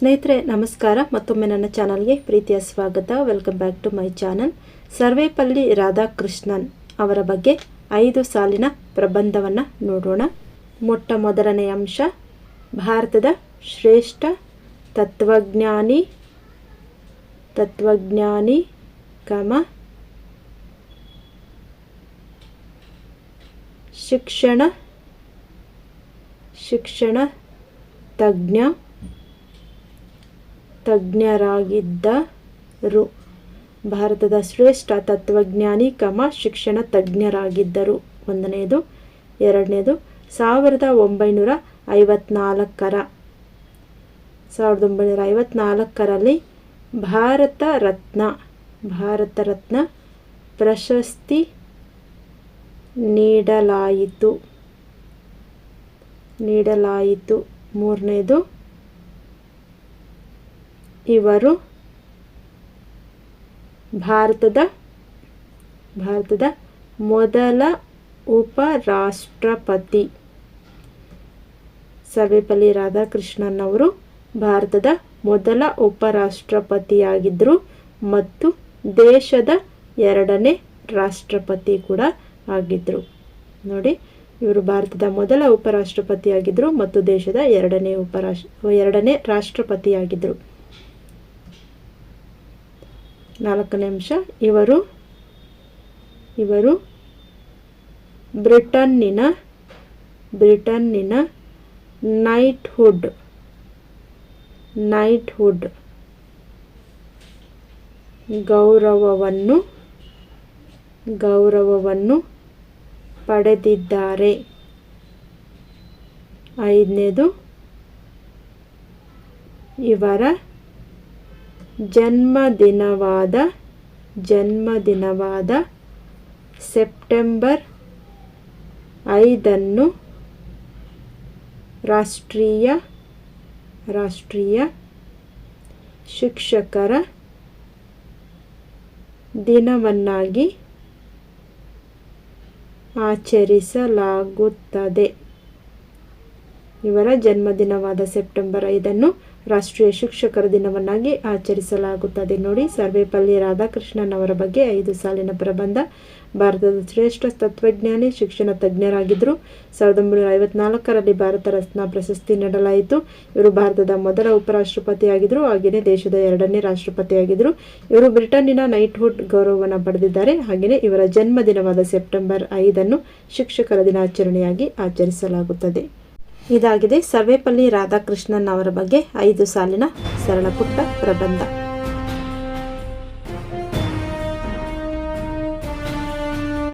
ಸ್ನೇಹಿತರೆ, ನಮಸ್ಕಾರ. ಮತ್ತೊಮ್ಮೆ ನನ್ನ ಚಾನಲ್ಗೆ ಪ್ರೀತಿಯ ಸ್ವಾಗತ. Welcome back to my channel Sarvepalli Radhakrishnan ಅವರ ಬಗ್ಗೆ ಐದು ಸಾಲಿನ ಪ್ರಬಂಧವನ್ನು ನೋಡೋಣ. ಮೊಟ್ಟ ಮೊದಲನೆಯ ಅಂಶ, ಭಾರತದ ಶ್ರೇಷ್ಠ ತತ್ವಜ್ಞಾನಿ ತತ್ವಜ್ಞಾನಿ ಕಮ ಶಿಕ್ಷಣ ಶಿಕ್ಷಣ ತಜ್ಞ ತಜ್ಞರಾಗಿದ್ದರು. ಭಾರತದ ಶ್ರೇಷ್ಠ ತತ್ವಜ್ಞಾನಿ, ಕಮ ಶಿಕ್ಷಣ ತಜ್ಞರಾಗಿದ್ದರು. ಒಂದನೆಯದು ಎರಡನೇದು ಸಾವಿರದ ಒಂಬೈನೂರ ಐವತ್ನಾಲ್ಕರ. ಸಾವಿರದ ಒಂಬೈನೂರ ಐವತ್ನಾಲ್ಕರಲ್ಲಿ ಭಾರತ ರತ್ನ ಭಾರತ ರತ್ನ ಪ್ರಶಸ್ತಿ ನೀಡಲಾಯಿತು. ನೀಡಲಾಯಿತು. ಮೂರನೇದು ಇವರು ಭಾರತದ ಭಾರತದ ಮೊದಲ ಉಪರಾಷ್ಟ್ರಪತಿ. ಸರ್ವೇಪಲ್ಲಿ ರಾಧಾಕೃಷ್ಣನ್ ಅವರು ಭಾರತದ ಮೊದಲ ಉಪರಾಷ್ಟ್ರಪತಿಯಾಗಿದ್ದರು ಮತ್ತು ದೇಶದ ಎರಡನೇ ರಾಷ್ಟ್ರಪತಿ ಕೂಡ ಆಗಿದ್ದರು. ನೋಡಿ, ಇವರು ಭಾರತದ ಮೊದಲ ಉಪರಾಷ್ಟ್ರಪತಿಯಾಗಿದ್ದರು ಮತ್ತು ದೇಶದ ಎರಡನೇ ಉಪರಾಷ್ಟ್ರ, ಎರಡನೇ ರಾಷ್ಟ್ರಪತಿಯಾಗಿದ್ದರು. ನಾಲ್ಕನೇ ಅಂಶ ಇವರು ಇವರು ಬ್ರಿಟನ್ನಿನ ಬ್ರಿಟನ್ನಿನ ನೈಟ್ಹುಡ್ ನೈಟ್ಹುಡ್ ಗೌರವವನ್ನು ಗೌರವವನ್ನು ಪಡೆದಿದ್ದಾರೆ. ಐದನೇದು ಇವರ ಜನ್ಮದಿನವಾದ ಜನ್ಮದಿನವಾದ ಸೆಪ್ಟೆಂಬರ್ ಐದನ್ನು ರಾಷ್ಟ್ರೀಯ ರಾಷ್ಟ್ರೀಯ ಶಿಕ್ಷಕರ ದಿನವನ್ನಾಗಿ ಆಚರಿಸಲಾಗುತ್ತದೆ. ಇವರ ಜನ್ಮದಿನವಾದ ಸೆಪ್ಟೆಂಬರ್ ಐದನ್ನು ರಾಷ್ಟ್ರೀಯ ಶಿಕ್ಷಕರ ದಿನವನ್ನಾಗಿ ಆಚರಿಸಲಾಗುತ್ತದೆ. ನೋಡಿ, ಸರ್ವೇಪಲ್ಲಿ ರಾಧಾಕೃಷ್ಣನ್ ಅವರ ಬಗ್ಗೆ ಐದು ಸಾಲಿನ ಪ್ರಬಂಧ. ಭಾರತದ ಶ್ರೇಷ್ಠ ತತ್ವಜ್ಞಾನಿ, ಶಿಕ್ಷಣ ತಜ್ಞರಾಗಿದ್ದರು. ಸಾವಿರದ ಒಂಬೈನೂರ ಐವತ್ನಾಲ್ಕರಲ್ಲಿ ಭಾರತ ರತ್ನ ಪ್ರಶಸ್ತಿ ನೀಡಲಾಯಿತು. ಇವರು ಭಾರತದ ಮೊದಲ ಉಪರಾಷ್ಟ್ರಪತಿಯಾಗಿದ್ದರು. ಹಾಗೆಯೇ ದೇಶದ ಎರಡನೇ ರಾಷ್ಟ್ರಪತಿಯಾಗಿದ್ದರು. ಇವರು ಬ್ರಿಟನ್ನಿನ ನೈಟ್ಹುಡ್ ಗೌರವವನ್ನು ಪಡೆದಿದ್ದಾರೆ. ಹಾಗೆಯೇ ಇವರ ಜನ್ಮದಿನವಾದ ಸೆಪ್ಟೆಂಬರ್ ಐದನ್ನು ಶಿಕ್ಷಕರ ದಿನಾಚರಣೆಯಾಗಿ ಆಚರಿಸಲಾಗುತ್ತದೆ. ಇದಾಗಿದೆ. ಸರ್ವೇಪಲ್ಲಿ ರಾಧಾಕೃಷ್ಣನ್ ಅವರ ಬಗ್ಗೆ ಐದು ಸಾಲಿನ ಸರಳ ಪುಟ್ಟ ಪ್ರಬಂಧ.